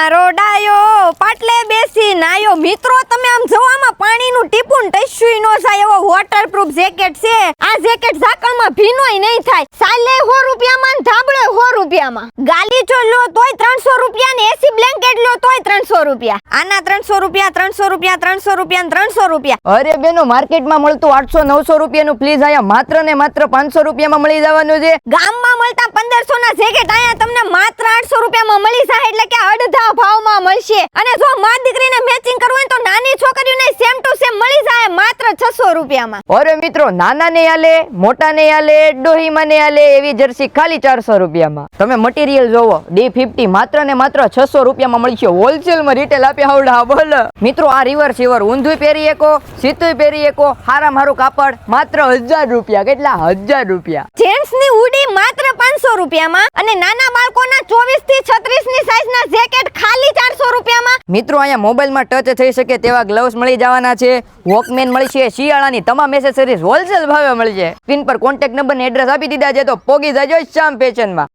મારો ડાયો, પાટલે બેસી નાયો. મિત્રો, તમે આમ જો આમાં પાણીનું ટીપું ને નો થાય એવો વોટરપ્રૂફ જેકેટ છે. આ જેકેટ ઝાકળમાં ભીનોય નહીં થાય. સાલે સો રૂપિયામાં રૂપિયામાં. ગાલીચો લો તોય ત્રણસો રૂપિયા ને એસી બ્લેન્કેટ લો તોય ત્રણસો રૂપિયા. આના ત્રણસો રૂપિયા ત્રણસો રૂપિયા ત્રણસો રૂપિયા ત્રણસો રૂપિયા. અરે બેનો માર્કેટમાં મળતું આઠસો નવસો રૂપિયાનું પ્લીઝ અહીંયા માત્ર ને માત્ર પાંચસો રૂપિયામાં મળી જવાનું છે. ગામમાં મળતા પંદરસો ના જેકેટ અહીંયા તમને માત્ર આઠસો રૂપિયામાં મળી જાય એટલે કે અડધા ભાવમાં મળશે. અને જો મા દીકરીને મેચિંગ કરવું હોય તો નાની છોકરીઓને સેમ ટુ સેમ મળી જાય. માત્ર છસો રૂપિયામાં. અરે મિત્રો નાના ને આલે મોટા ને આલે ડોહીમાં ને આલે એવી જર્સી ખાલી ચારસો રૂપિયામાં. તમે મટીરિયલ જોવો ડી ફિફ્ટી માત્ર ને માત્ર છસો રૂપિયામાં મળી છે. હોલસેલમાં રિટેલ આપી આવડા બોલ. મિત્રો આ રિવર સિવર ઊંધું પહેરી એકો સીતું પહેરી એકો હારા મારું કાપડ માત્ર હજાર રૂપિયા કેટલા? હજાર રૂપિયા. જેન્ટ્સની હુડી માત્ર પાંચસો રૂપિયામાં અને નાના બાળકોના ચોવીસથી છત્રીસની સાઈઝ ના જેકેટ ખાલી ચારસો રૂપિયામાં મિત્રો, અહીંયા મોબાઈલમાં ટચ થઈ શકે તેવા ગ્લવ્સ મળી જવાના છે. વોકમેન મળશે શિયાળાની તમામ એસેસરીઝ હોલસેલ ભાવે મળશે સ્ક્રીન પર કોન્ટેક્ટ નંબર ને એડ્રેસ આપી દીધા છે, તો પોગી જજો શ્યામ ફેશનમાં